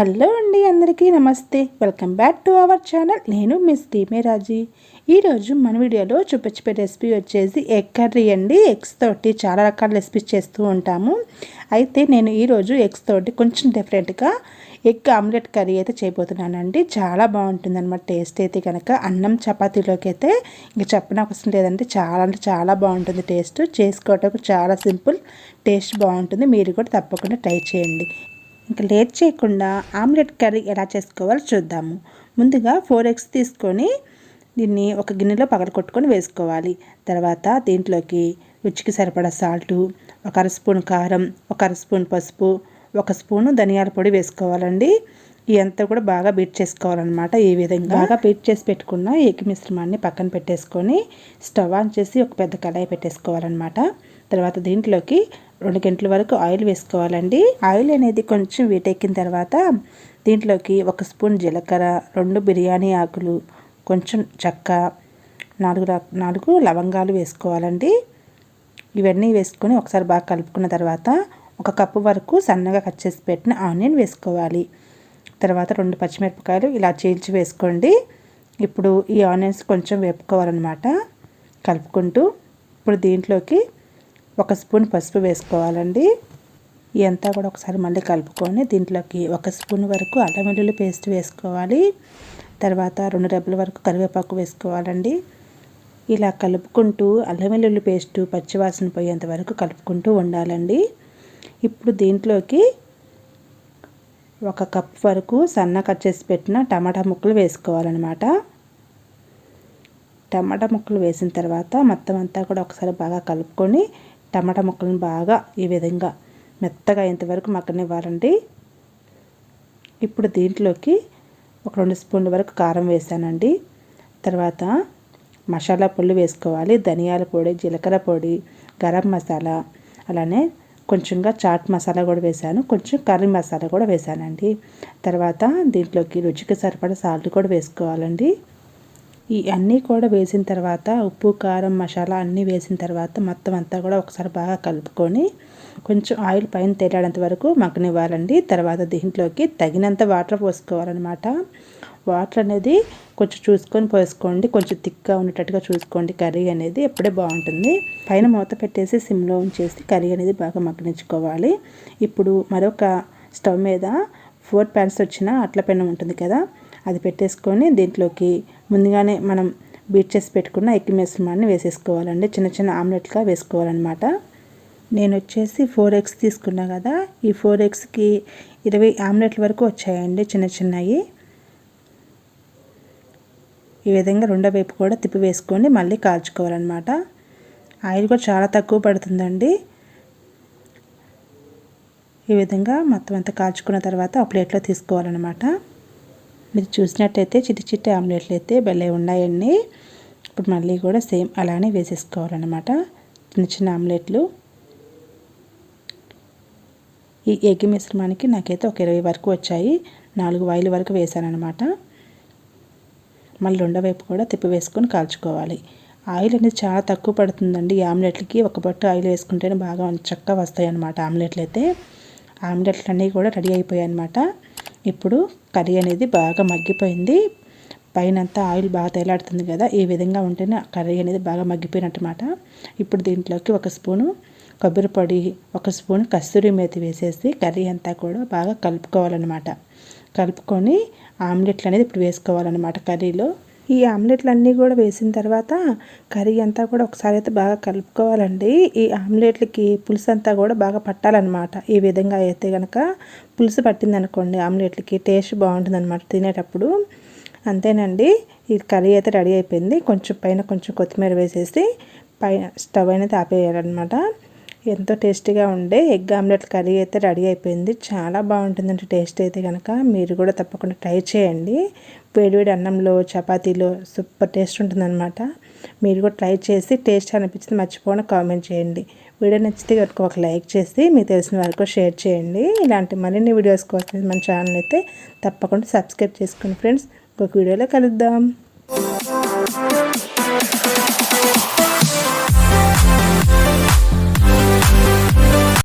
Hello అండి అందరికీ నమస్తే. Welcome back to our channel. నేను మిస్ రాజీ. ఈరోజు మన వీడియోలో చూపించే రెసిపీ వచ్చేసి ఎగ్ కర్రీ అండి. ఎగ్స్ తోటి చాలా రకాల రెసిపీస్ చేస్తూ ఉంటాము. అయితే నేను ఈరోజు ఎగ్స్ తోటి కొంచెం డిఫరెంట్గా ఎగ్ ఆమ్లెట్ కర్రీ అయితే చేయబోతున్నానండి. చాలా బాగుంటుందన్నమాట. టేస్ట్ అయితే కనుక అన్నం చపాతీలోకి అయితే ఇంక చెప్పనవసరం లేదంటే చాలా అంటే చాలా బాగుంటుంది టేస్ట్. చేసుకోవటం చాలా సింపుల్. టేస్ట్ బాగుంటుంది. మీరు కూడా తప్పకుండా ట్రై చేయండి. ఇంకా లేట్ చేయకుండా ఆమ్లెట్ కర్రీ ఎలా చేసుకోవాలో చూద్దాము. ముందుగా ఫోర్ ఎగ్స్ తీసుకొని దీన్ని ఒక గిన్నెలో పగలకొట్టుకొని వేసుకోవాలి. తర్వాత దీంట్లోకి రుచికి సరిపడా సాల్టు ఒక అర స్పూన్ కారం ఒక అర స్పూన్ పసుపు ఒక స్పూను ధనియాల పొడి వేసుకోవాలండి. ఇదంతా కూడా బాగా బీట్ చేసుకోవాలన్నమాట ఈ విధంగా. బాగా బీట్ చేసి పెట్టుకున్న ఎగ్ మిశ్రమాన్ని పక్కన పెట్టేసుకొని స్టవ్ ఆన్ చేసి ఒక పెద్ద కళాయి పెట్టేసుకోవాలన్నమాట. తర్వాత దీంట్లోకి రెండు గంటల వరకు ఆయిల్ వేసుకోవాలండి. ఆయిల్ అనేది కొంచెం వీటెక్కిన తర్వాత దీంట్లోకి ఒక స్పూన్ జీలకర్ర రెండు బిర్యానీ ఆకులు కొంచెం చెక్క నాలుగు నాలుగు లవంగాలు వేసుకోవాలండి. ఇవన్నీ వేసుకొని ఒకసారి బాగా కలుపుకున్న తర్వాత ఒక కప్పు వరకు సన్నగా కట్ చేసి పెట్టిన ఆనియన్ వేసుకోవాలి. తర్వాత రెండు పచ్చిమిరపకాయలు ఇలా చీల్చి వేసుకోండి. ఇప్పుడు ఈ ఆనియన్స్ కొంచెం వేపుకోవాలన్నమాట. కలుపుకుంటూ ఇప్పుడు దీంట్లోకి ఒక స్పూన్ పసుపు వేసుకోవాలండి. ఇదంతా కూడా ఒకసారి మళ్ళీ కలుపుకొని దీంట్లోకి ఒక స్పూన్ వరకు అల్లం వెల్లుల్లి పేస్ట్ వేసుకోవాలి. తర్వాత రెండు రెబ్బల వరకు కరివేపాకు వేసుకోవాలండి. ఇలా కలుపుకుంటూ అల్లం వెల్లుల్లి పేస్టు పచ్చివాసన పోయేంత వరకు కలుపుకుంటూ ఉండాలండి. ఇప్పుడు దీంట్లోకి ఒక కప్ వరకు సన్న కట్ చేసి పెట్టిన టమాటా ముక్కలు వేసుకోవాలన్నమాట. టమాటా ముక్కలు వేసిన తర్వాత మొత్తం అంతా కూడా ఒకసారి బాగా కలుపుకొని టమాటా ముక్కలను బాగా ఈ విధంగా మెత్తగా అయ్యేంతవరకు మగ్గనివ్వాలండి. ఇప్పుడు దీంట్లోకి ఒక రెండు స్పూన్ల వరకు కారం వేసానండి. తర్వాత మసాలా పొడి వేసుకోవాలి. ధనియాల పొడి జీలకర్ర పొడి గరం మసాలా అలానే కొంచెంగా చాట్ మసాలా కూడా వేసాను కొంచెం కర్రీ మసాలా కూడా వేసానండి తర్వాత దీంట్లోకి రుచికి సరిపడా సాల్ట్ కూడా వేసుకోవాలండి. ఈ అన్నీ కూడా వేసిన తర్వాత ఉప్పు కారం మసాలా అన్నీ వేసిన తర్వాత మొత్తం అంతా కూడా ఒకసారి బాగా కలుపుకొని కొంచెం ఆయిల్ పైన తేలేంత వరకు మగ్గనివ్వాలండి. తర్వాత దీంట్లోకి తగినంత వాటర్ పోసుకోవాలన్నమాట. వాటర్ అనేది కొంచెం చూసుకొని పోసుకోండి. కొంచెం థిక్గా ఉండేటట్టుగా చూసుకోండి. కర్రీ అనేది ఎప్పుడే బాగుంటుంది. పైన మూత పెట్టేసి సిమ్లో ఉంచేసి కర్రీ అనేది బాగా మగ్గనించుకోవాలి ఇప్పుడు మరొక స్టవ్ మీద ఫోర్ ప్యాన్స్ వచ్చిన అట్ల పెనం ఉంటుంది కదా అది పెట్టేసుకొని దీంట్లోకి ముందుగానే మనం బీట్ చేసి పెట్టుకున్న ఎక్కి మిశ్రమాన్ని వేసేసుకోవాలండి. చిన్న చిన్న ఆమ్లెట్గా వేసుకోవాలన్నమాట. నేను వచ్చేసి ఫోర్ ఎగ్స్ తీసుకున్నా కదా ఈ ఫోర్ ఎగ్స్కి ఇరవై ఆమ్లెట్ల వరకు వచ్చాయండి చిన్న చిన్నవి. ఈ విధంగా రెండో వైపు కూడా తిప్పి వేసుకొని మళ్ళీ కాల్చుకోవాలన్నమాట. ఆయిల్ కూడా చాలా తక్కువ పడుతుందండి. ఈ విధంగా మొత్తం అంతా కాల్చుకున్న తర్వాత ఒక ప్లేట్లో తీసుకోవాలన్నమాట. మీరు చూసినట్టయితే చిట్టి చిట్టి ఆమ్లెట్లు అయితే భలే ఉన్నాయండి. ఇప్పుడు మళ్ళీ కూడా సేమ్ అలానే వేసేసుకోవాలన్నమాట. చిన్న చిన్న ఆమ్లెట్లు. ఈ ఎగ్ మిశ్రమానికి నాకైతే ఒక ఇరవై వరకు వచ్చాయి. నాలుగు వాయిల్ వరకు వేసానమాట మళ్ళీ రెండో వైపు కూడా తిప్పి వేసుకొని కాల్చుకోవాలి. ఆయిల్ అనేది చాలా తక్కువ పడుతుందండి. ఈ ఆమ్లెట్లకి ఒక బొట్టు ఆయిల్ వేసుకుంటేనే బాగా చక్కగా వస్తాయి అన్నమాట ఆమ్లెట్లు అయితే ఆమ్లెట్లు అన్నీ కూడా రెడీ అయిపోయాయి అనమాట ఇప్పుడు కర్రీ అనేది బాగా మగ్గిపోయింది. పైనంతా ఆయిల్ బాగా తేలాడుతుంది కదా ఈ విధంగా ఉంటేనే కర్రీ అనేది బాగా మగ్గిపోయినట్టమాట. ఇప్పుడు దీంట్లోకి ఒక స్పూను కొబ్బరి పొడి ఒక స్పూన్ కస్తూరి మేతి వేసేసి కర్రీ అంతా కూడా బాగా కలుపుకోవాలన్నమాట. కలుపుకొని ఆమ్లెట్లు అనేది ఇప్పుడు వేసుకోవాలన్నమాట కర్రీలో. ఈ ఆమ్లెట్లు అన్నీ కూడా వేసిన తర్వాత కర్రీ అంతా కూడా ఒకసారి అయితే బాగా కలుపుకోవాలండి. ఈ ఆమ్లెట్లకి పులుసు అంతా కూడా బాగా పట్టాలన్నమాట. ఈ విధంగా అయితే కనుక పులుసు పట్టిందనుకోండి ఆమ్లెట్లకి టేస్ట్ బాగుంటుంది అనమాట తినేటప్పుడు. అంతేనండి. ఈ కర్రీ అయితే రెడీ అయిపోయింది. కొంచెం పైన కొంచెం కొత్తిమీర వేసేసి పైన స్టవ్ అనేది ఆపేయాలన్నమాట. ఎంతో టేస్టీగా ఉండే ఎగ్ ఆమ్లెట్ కర్రీ అయితే రెడీ అయిపోయింది. చాలా బాగుంటుందండి టేస్ట్ అయితే కనుక మీరు కూడా తప్పకుండా ట్రై చేయండి. వేడివేడి అన్నంలో చపాతీలో సూపర్ టేస్ట్ ఉంటుందన్నమాట. మీరు కూడా ట్రై చేసి టేస్ట్ అనిపించింది మర్చిపోకుండా కామెంట్ చేయండి. వీడియో నచ్చితే ఒక లైక్ చేసి మీకు తెలిసిన వరకు షేర్ చేయండి. ఇలాంటి మరిన్ని వీడియోస్ కోసం మన ఛానల్ అయితే తప్పకుండా సబ్స్క్రైబ్ చేసుకోండి ఫ్రెండ్స్ ఒక వీడియోలో కలుద్దాం.